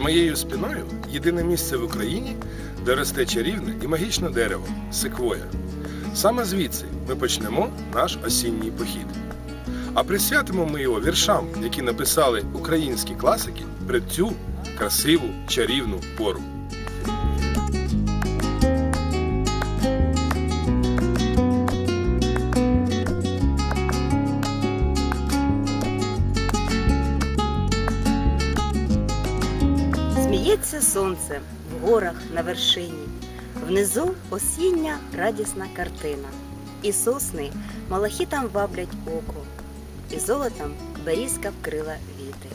моєю спиною єдине місце в Україні, де росте чарівне і магічне дерево секвоя. Саме звідси ми почнемо наш осінній похід. А присвятимо ми його віршам, які написали українські класики при цю красиву чарівну пору. Сміється сонце в горах на вершині, внизу осіння радісна картина. І сосни малахітам ваблять око, і золотом берізка вкрила віти.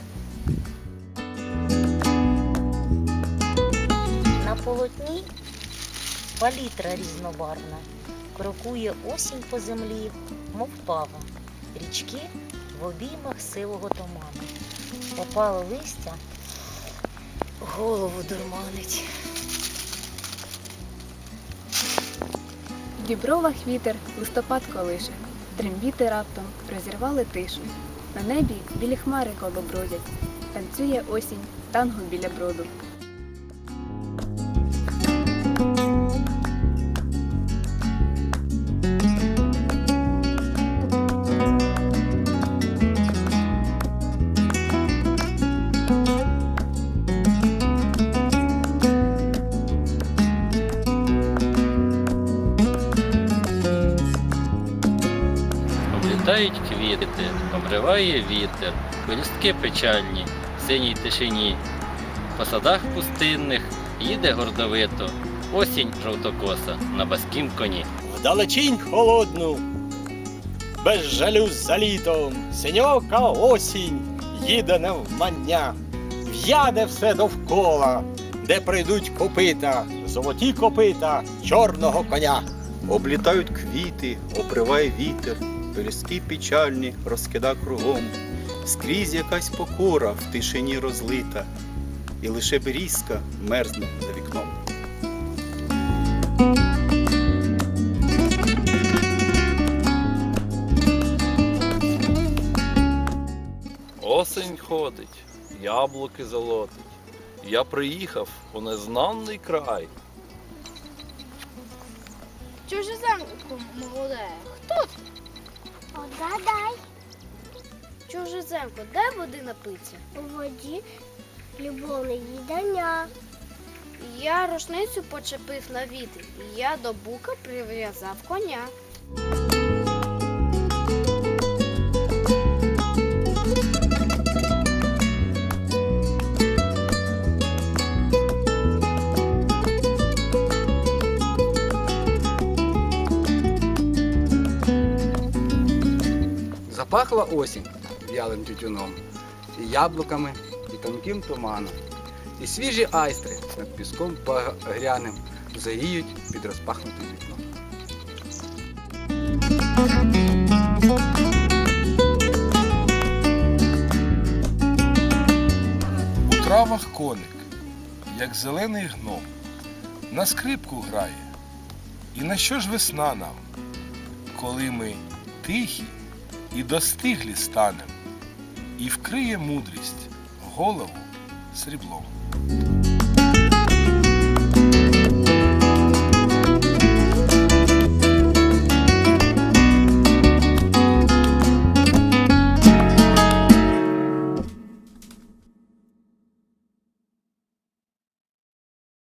На полотні палітра різнобарвна, крокує осінь по землі, мов пава, річки в обіймах сивого туману. Опало листя, голову дурманить. В дібровах вітер листопад колише, трембіти раптом розірвали тишу. На небі білі хмари колобродять, танцює осінь танго біля броду. Облітають квіти, обриває вітер, листки печальні, в синій тишині. По садах пустинних їде гордовито, осінь жовтокоса на баскім коні. Вдалечінь холодну, без жалю за літом, синьока осінь їде навмання, в'яде все довкола, де прийдуть копита, золоті копита чорного коня. Облітають квіти, обриває вітер, пелюстки печальні розкида кругом. Скрізь якась покора в тишині розлита, і лише берізка мерзне за вікном. Осень ходить, яблуки золотить. Я приїхав у незнаний край. Чужеземку молоде. Хто це? Отгадай, Чужеземко, де води напитися? у воді любовне їдання. Я рушницю почепив на вітер, і я до бука прив'язав коня. Запахла осінь в'ялим тютюном, і яблуками, і тонким туманом, і свіжі айстри над піском багряним заїють під розпахнутим вікном. У травах коник, як зелений гном, на скрипку грає. І на що ж весна нам, коли ми тихі і достиглі станем, і вкриє мудрість голову сріблом.